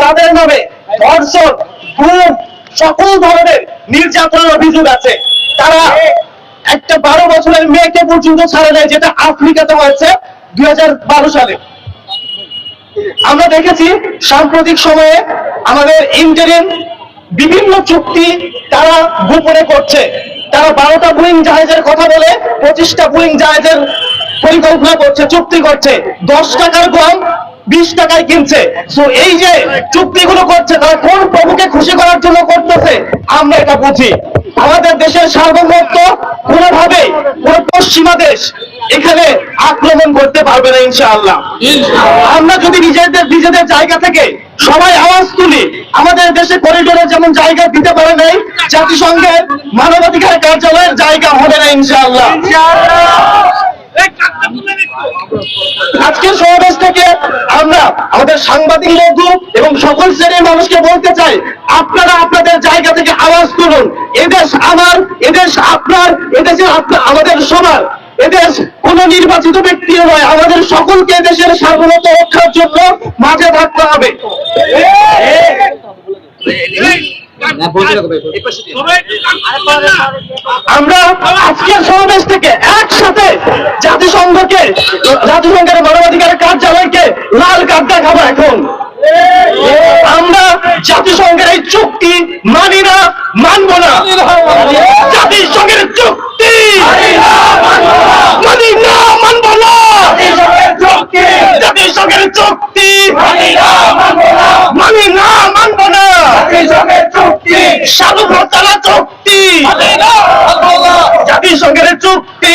তাদের নামে ধর্ষণ খুন সকল ধরনের নির্যাতনের অভিযোগ আছে। তারা একটা বারো বছরের মেয়েকে পর্যন্ত ছাড়ে দেয় যেটা আফ্রিকাতে হয়েছে দুই সালে। আমরা দেখেছি, সাম্প্রতিক সময়ে আমাদের ইন্টারিম বিভিন্ন চুক্তি তারা গোপনে করছে। তারা বারোটা বুইং জাহাজের কথা বলে পঁচিশটা বুইং জাহাজের পরিকল্পনা করছে, চুক্তি করছে। দশ টাকার গম বিশ টাকায় কিনছে। তো এই যে চুক্তিগুলো করছে তারা কোন প্রভুকে খুশি করার জন্য করতেছে আমরা এটা বুঝি। আমাদের দেশের সার্বভৌমত্ব কোনোভাবেই কোন পশ্চিমা দেশ এখানে আক্রমণ করতে পারবে না ইনশাআল্লাহ। আমরা যদি নিজেদের নিজেদের জায়গা থেকে সবাই আওয়াজ তুলি আমাদের দেশে করিডোরে যেমন জায়গা দিতে পারে নাই জাতিসংঘের মানবাধিকার কার্যালয়ের জায়গা হবে না ইনশাআল্লাহ। আজকের সমাবেশ থেকে আমরা আমাদের সাংবাদিক বন্ধু এবং সকল শ্রেণির মানুষকে বলতে চাই আপনারা আপনাদের জায়গা থেকে আওয়াজ তুলুন। এদেশ আমার এদেশ আপনার এদেশে আমাদের সবার। এদেশ কোন নির্বাচিত ব্যক্তি নয় আমাদের সকলকে দেশের সার্বভৌমত্ব রক্ষার জন্য মাঝে থাকতে হবে। আমরা আজকের সমাবেশ থেকে জাতিসংঘকে, জাতিসংঘের মানবাধিকার কার্যালয়কে লাল কার্ড দেখাবো এখন। আমরা জাতিসংঘের এই চুক্তি মানি না, মানব না। জাতিসংঘের চুক্তি মানি না, মানব না। জাতিসংঘের চুক্তি মানি না, মানব না। স্বাধীনতা চুক্তি। জাতিসংঘের চুক্তি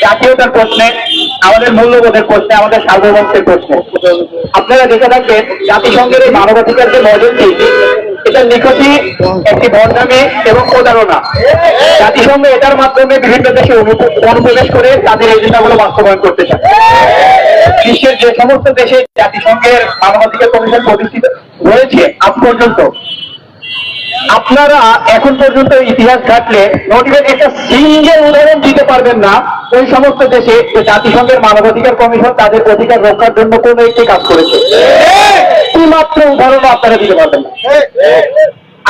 জাতীয়তার প্রশ্নে, আমাদের মূল্যবোধের প্রশ্নে, আমাদের সার্বভৌমত্বের প্রশ্নে। আপনারা দেখে থাকবেন, জাতিসংঘের এই মানবাধিকার যে মডেলটি এটা নিখতি একটি বদনামী এবং প্রতারণা। জাতিসংঘ এটার মাধ্যমে বিভিন্ন দেশে অনুপ- অনুপ্রবেশ করে তাদের এজেন্ডাগুলো বাস্তবায়ন করতে চায়। বিশ্বের যে সমস্ত দেশে জাতিসংঘের মানবাধিকার কমিশন প্রতিষ্ঠিত হয়েছে আজ পর্যন্ত। আপনারা এখন পর্যন্ত ইতিহাস ঘাটলে নোটিবেন একটা সিঙ্গেল উদাহরণ দিতে পারবেন না। ওই সমস্ত দেশে জাতিসংঘের মানবাধিকার কমিশন তাদের অধিকার রক্ষার জন্য কোনো একটি কাজ করেছে। মাত্র উদাহরণ আপনারা দিতে পারবেন না।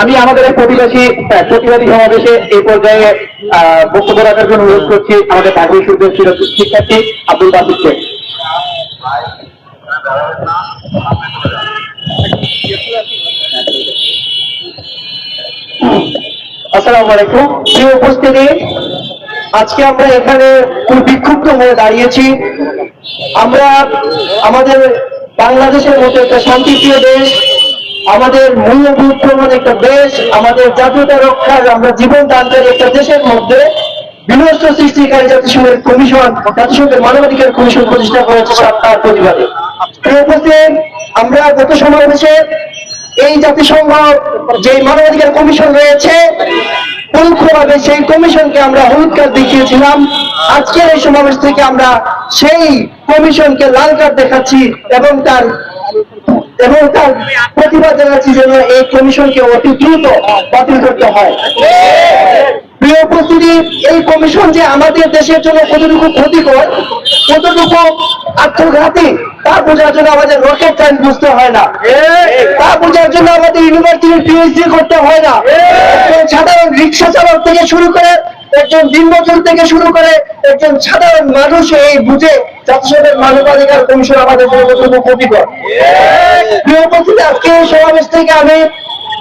আমি আমাদের এই প্রতিবাসী প্রতিবাদী সমাবেশে এই পর্যায়ে বক্তব্য রাখার জন্য অনুরোধ করছি আমাদের ঢাকা বিশ্ববিদ্যালয়ের শিক্ষার্থী আব্দুল বাসিদ শেখ আসসালামু আলাইকুম। প্রিয় উপস্থিতি, আজকে আমরা এখানে খুব বিক্ষুব্ধ হয়ে দাঁড়িয়েছি। আমরা আমাদের বাংলাদেশের একটা শান্তিপ্রিয় দেশ, আমাদের একটা দেশ, আমাদের জাতীয়তা রক্ষার আমরা জীবন দানকারী একটা দেশের মধ্যে বিনষ্ট সৃষ্টিকারী জাতিসংঘের কমিশন, জাতিসংঘের মানবাধিকার কমিশন প্রতিষ্ঠা করেছে তার প্রতিবাদে উপস্থিতি, আমরা গত সমাবেশে এই জাতিসংঘ যে মানবাধিকার কমিশন রয়েছে, পরোক্ষভাবে সেই কমিশনকে আমরা হলুদ কার্ড দেখিয়েছিলাম। আজকের এই সমাবেশ থেকে আমরা সেই কমিশনকে লাল কার্ড দেখাচ্ছি এবং তার এবং তার প্রতিবাদ জানাচ্ছি যেন এই কমিশনকে অতি দ্রুত বাতিল করতে হয়। প্রিয় উপস্থিতি, এই কমিশন যে আমাদের দেশের জন্য কতটুকু ক্ষতিকর, কতটুকু আত্মঘাতী তা বোঝার জন্য আমাদের রকেট টাইম বুঝতে হয় না। তা বোঝার জন্য আমাদের ইউনিভার্সিটির পিএইচডি করতে হয় না। সাধারণ রিক্সা চালক থেকে শুরু করে একজন দিনমজুর থেকে শুরু করে একজন সাধারণ মানুষ এই বুঝে জাতিসংঘের মানবাধিকার কমিশন আমাদের জন্য প্রিয় আজকে এই সমাবেশ থেকে আমি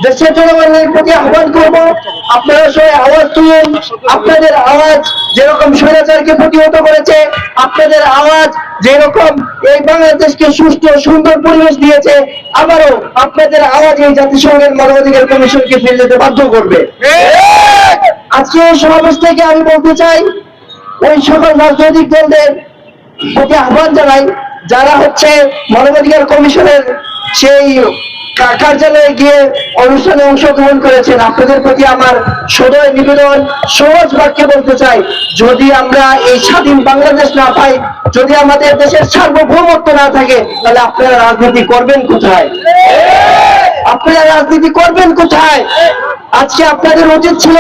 দেশের জনগণের প্রতি আহ্বান করব। আপনারা সবাই আওয়াজ তুলুন। আপনাদের আওয়াজ যেরকম স্বৈরাচারকে প্রতিহত করেছে, আপনাদের আওয়াজ যেরকম এই বাংলাদেশকে সুস্থ সুন্দর পরিবেশ দিয়েছে, আবারও আপনাদের আওয়াজ এই জাতিসংঘের মানবাধিকার কমিশনকে ফিরে যেতে বাধ্য করবে। আজকে এই সমাবেশ থেকে আমি বলতে চাই, ওই সকল রাজনৈতিক দলদের প্রতি আহ্বান জানাই, যারা হচ্ছে মানবাধিকার কমিশনের সেই কার্যালয়ে গিয়ে অনুষ্ঠানে অংশগ্রহণ করেছেন। আপনাদের প্রতি আমার সদয় নিবেদন, সহজ বাক্যে বলতে চাই, যদি আমরা এই স্বাধীন বাংলাদেশ না পাই, যদি আমাদের দেশের সার্বভৌমত্ব না থাকে, তাহলে আপনারা রাজনীতি করবেন কোথায়? আপনারা রাজনীতি করবেন কোথায়? আজকে আপনাদের উচিত ছিল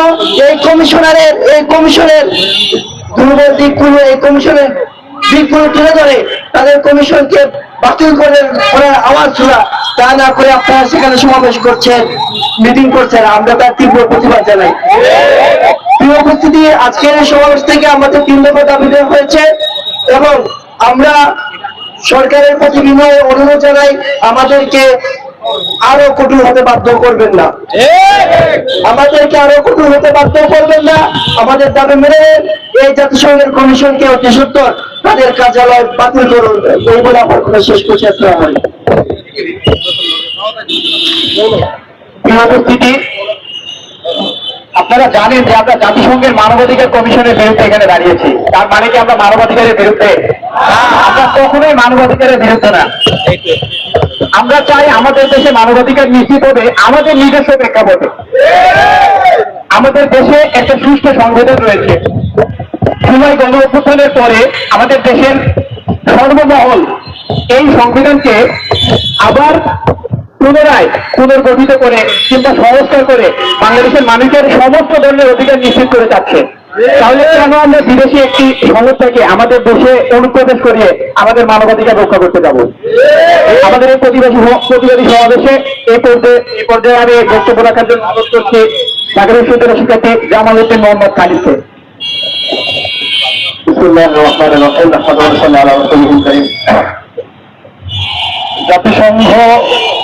এই কমিশনারের, এই কমিশনের দুর্বল দিকগুলো, এই কমিশনের দিকগুলো তুলে ধরে, তাদের কমিশনকে বাতিল করে করার আওয়াজ তোলা তা না করে আপনারা সেখানে সমাবেশ করছেন, মিটিং করছেন, আমরা তার তীব্র প্রতিবাদ জানাই। প্রিয় উপস্থিতি, আজকের সমাবেশ থেকে আমাদের তিন দাবি হয়েছে এবং আমরা সরকারের প্রতি বিনয় অনুরোধ জানাই, আমাদেরকে আরও কঠোর হতে বাধ্য করবেন না। আমাদেরকে আরও কঠোর হতে বাধ্য করবেন না। আমাদের দাবি মেনে এই জাতিসংঘের কমিশনকে অতি সত্তর তাদের কার্যালয় বাতিল করুন। এই বলে আমার কথা শেষ করছি। আসসালামু আপনারা জানেন যে আমরা জাতিসংঘের মানবাধিকার কমিশনের বিরুদ্ধে এখানে দাঁড়িয়েছি। তার মানে কি আমরা মানবাধিকারের বিরুদ্ধে? আমরা কখনোই মানবাধিকারের বিরুদ্ধে না। আমরা চাই আমাদের দেশে মানবাধিকার নিশ্চিত হবে, আমাদের নিজস্ব প্রেক্ষাপটে। আমাদের দেশে একটা সুষ্ঠু সংবিধান রয়েছে। জুলাই গণ অভ্যুত্থানের পরে আমাদের দেশের সর্বমহল এই সংবিধানকে আবার পুনরায় পুনর্গঠিত করে কিংবা সংস্কার করে বাংলাদেশের মানুষের সমস্ত ধরনের অধিকার নিশ্চিত করে যাচ্ছে। তাহলে কেন আমরা বিদেশি একটি সংস্থাকে আমাদের দেশে অনুপ্রবেশ করিয়ে আমাদের মানবাধিকার রক্ষা করতে যাব? আমাদের এই প্রতিবাদী প্রতিবাদী সমাবেশে এই পর্যায়ে এই পর্যায়ে আমি বক্তব্য রাখার জন্য অনুরোধ করছি ঢাকা বিশ্ববিদ্যালয়ের শিক্ষার্থী জামাল উদ্দিন মোহাম্মদ খালিদকে জাতিসংঘ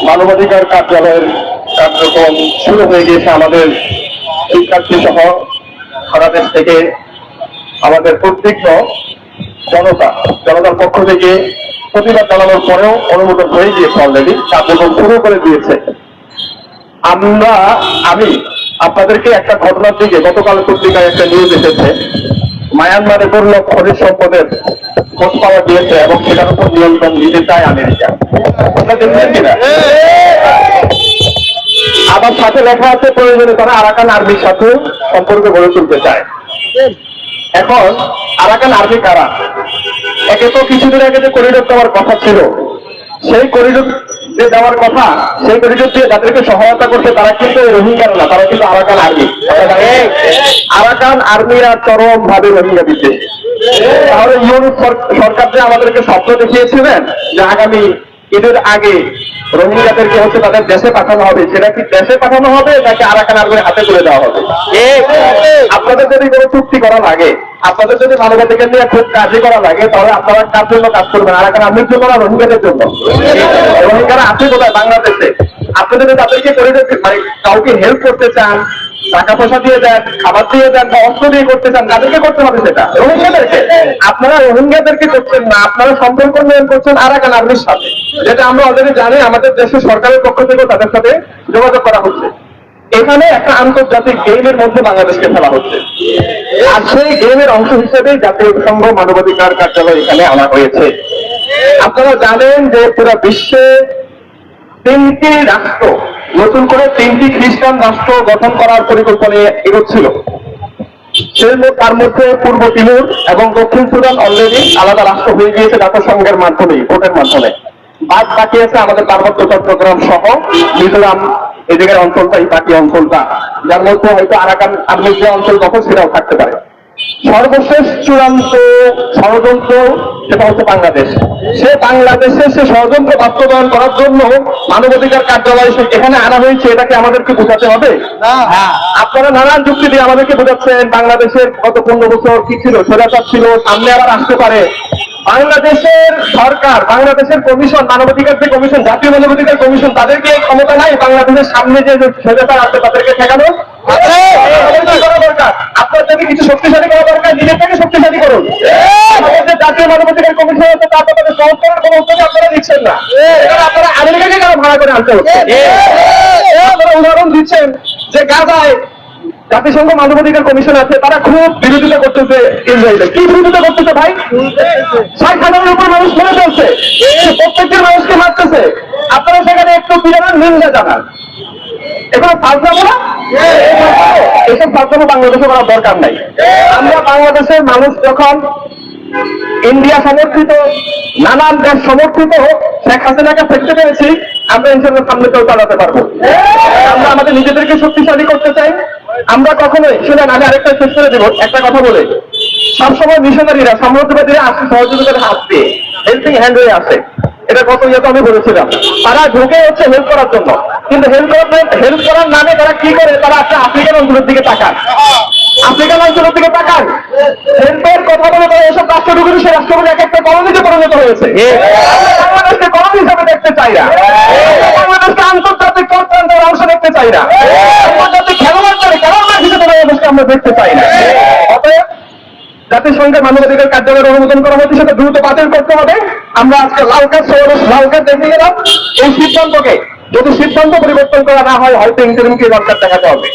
মানবাধিকার কার্যালয়ের কার্যক্রম শুরু হয়ে গিয়েছে আমাদের শিক্ষার্থী সহ সারা দেশ থেকে আমাদের প্রত্যেক জনতা, জনতার পক্ষ থেকে প্রতিবাদ জানানোর পরেও অনুমোদন হয়ে গিয়েছে অলরেডি কার্যক্রম শুরু করে দিয়েছে। আমরা, আমি আপনাদেরকে একটা ঘটনার দিকে গতকাল পত্রিকায় একটা নিউজ এসেছে। মায়ানমারে দুর্লভ খনিজ সম্পদের খোঁজ পাওয়া গিয়েছে এবং সেটার উপর নিয়ন্ত্রণ দিতে চায় আমেরিকা। আবার সাথে লেখা আছে, প্রয়োজনে তারা আরাকান আর্মির সাথে সম্পর্ক গড়ে তুলতে চায়। এখন, আরাকান আর্মি কারা? একে তো কিছুদিন আগে যে করিডোর দেওয়ার কথা ছিল, সেই করিডোর যে দেওয়ার কথা, সেই পরিচয় দিয়ে যাদেরকে সহায়তা করছে, তারা কিন্তু রোহিঙ্গার না, তারা কিন্তু আরাকান আর্মি। আরাকান আর্মিরা চরম ভাবে রোহিঙ্গা দিচ্ছে তাহলে ইউনিট সরকার যে আমাদেরকে স্বপ্ন দেখিয়েছিলেন যে আগামী ঈদের আগে রোহিঙ্গাদেরকে হচ্ছে তাদের দেশে পাঠানো হবে। সেটা কি দেশে পাঠানো হবে, নাকি আরাকান আর্মির হাতে তুলে দেওয়া হবে? আপনাদের যদি কোনো চুক্তি করা লাগে, আপনাদের যদি মানবাধিকার নিয়ে খুব কাজে করা লাগে, তাহলে আপনারা কার জন্য কাজ করবেন? আরাকান আর্মির জন্য না রোহিঙ্গাদের জন্য? রোহিঙ্গারা আছে কোথায় বাংলাদেশে। আপনি যদি তাদেরকে করে দিতে মানে কাউকে হেল্প করতে চান টাকা পয়সা দিয়ে দেন, খাবার দিয়ে দেন বা অস্ত্র দিয়ে করতে চান তাদেরকে করতে হবে সেটা? রোহিঙ্গাদেরকে। আপনারা রোহিঙ্গাদেরকে করছেন না, আপনারা সম্পর্ক উন্নয়ন করছেন আরাকান আর্মির সাথে, যেটা আমরা অলরেডি জানি, আমাদের দেশের সরকারের পক্ষ থেকে তাদের সাথে যোগাযোগ করা হচ্ছে। এখানে একটা আন্তর্জাতিক গেমের মধ্যে বাংলাদেশকে ফেলা হচ্ছে। আর সেই গেমের অংশ হিসেবে জাতীয় সংঘ মানবাধিকার কার্যালয় এখানে আনা হয়েছে। আপনারা জানেন যে পুরো বিশ্বে তিনটি রাষ্ট্র নতুন করে তিনটি খ্রিস্টান রাষ্ট্র গঠন করার পরিকল্পনা এগোচ্ছিল। সেই তার মধ্যে পূর্ব তিমুর এবং দক্ষিণ সুদান অলরেডি আলাদা রাষ্ট্র হয়ে গিয়েছে জাতিসংঘের মাধ্যমে, ভোটের মাধ্যমে। বাদ বাকি আছে আমাদের পার্বত্য চট্টগ্রাম সহ মিজোরাম এদিকের অঞ্চলটা, এই বাকি অঞ্চলটা। যার মধ্যে হয়তো আরাকান আর্মির যে অঞ্চল তখন সেটাও থাকতে পারে। সর্বশেষ চূড়ান্ত ষড়যন্ত্র সেটা হচ্ছে বাংলাদেশ। সে বাংলাদেশে সে ষড়যন্ত্র বাস্তবায়ন করার জন্য মানবাধিকার কার্যালয় এখানে আনা হয়েছে এটাকে আমাদেরকে বোঝাতে হবে? আপনারা নানান যুক্তি দিয়ে আমাদেরকে বোঝাচ্ছেন বাংলাদেশের গত পনেরো বছর কি ছিল স্বৈরাচার ছিল সামনে আবার আসতে পারে। বাংলাদেশের সরকার বাংলাদেশের কমিশন মানবাধিকার যে কমিশন জাতীয় মানবাধিকার কমিশন তাদেরকে ক্ষমতা নাই বাংলাদেশের সামনে যে স্বৈরাচার আছে তাদেরকে ঠেকানো আমাদের কি করা দরকার আপনার যদি কিছু শক্তিশালী করা দরকার নিজের থেকে শক্তিশালী করুন। আমাদের জাতীয় মানবাধিকার কমিশন আছে তা আপনাদের সংস্কারের কোনো উদ্যোগ আপনারা দিচ্ছেন না। আপনারা আমেরিকাকে কেন ভাড়া করে আনতে হচ্ছে? আপনারা উদাহরণ দিচ্ছেন যে গাজায় জাতিসংঘ মানবাধিকার কমিশন আছে তারা খুব বিরোধিতা করতেছে ইসরায়েলের কি বিরোধিতা করতেছে ভাই? ষাট হাজারের উপর মানুষ মরে ফেলছে। প্রত্যেকটি মানুষকে মারতেছে। আপনারা সেখানে একটু বিরামের নিন্দা জানান। এসব ফালসাবো বাংলাদেশে করার দরকার নাই। আমরা বাংলাদেশের মানুষ যখন ইন্ডিয়া সমর্থিত, নানান দেশ সমর্থিত শেখ হাসিনাকে ফেলতে পেরেছি, আমরা ইনশাল্লাহ সামনে কেউ চালাতে পারব। আমরা আমাদের নিজেদেরকে শক্তিশালী করতে চাই। আমরা কখনোই, শুনেন, আমি আরেকটা শেষ করে দেবো, একটা কথা বলে। সবসময় মিশনারিরা সমৃদ্ধবাদীরা আসে, সহযোগিতার হাত দিয়ে হেল্পিং হ্যান্ড হয়ে আসে। এটা গত ইয়েতে আমি বলেছিলাম তারা ঢুকে হচ্ছে হেল্প করার জন্য। কিন্তু হেল্প করার হেল্প করার নামে তারা কি করে? তারা একটা আফ্রিকান অঞ্চলের দিকে তাকান আফ্রিকান অঞ্চলের দিকে তাকান হেল্পের কথা বলে তারা এসব রাষ্ট্রগুলো সে রাষ্ট্রগুলো এক একটা কলোনিতে পরিণত হয়েছে। বাংলাদেশকে কলোনি হিসাবে দেখতে চাই না। বাংলাদেশকে আন্তর্জাতিক অংশ দেখতে চাই না। আন্তর্জাতিক খেলোয়াড় করে খেলোয়াড় হিসেবে বাংলাদেশকে আমরা দেখতে চাই না। অতএব জাতিসংঘের মানবাধিকার কার্যালয়ের অনুমোদন করা হচ্ছে সেটা দ্রুত বাতিল করতে হবে। আমরা আজকে লালকার লাল কার্ড দেখে গেলাম। এই সিদ্ধান্তকে যদি সিদ্ধান্ত পরিবর্তন করা না হয়, হয়তো ইন্টারিমকে দরকার দেখাতে হবে।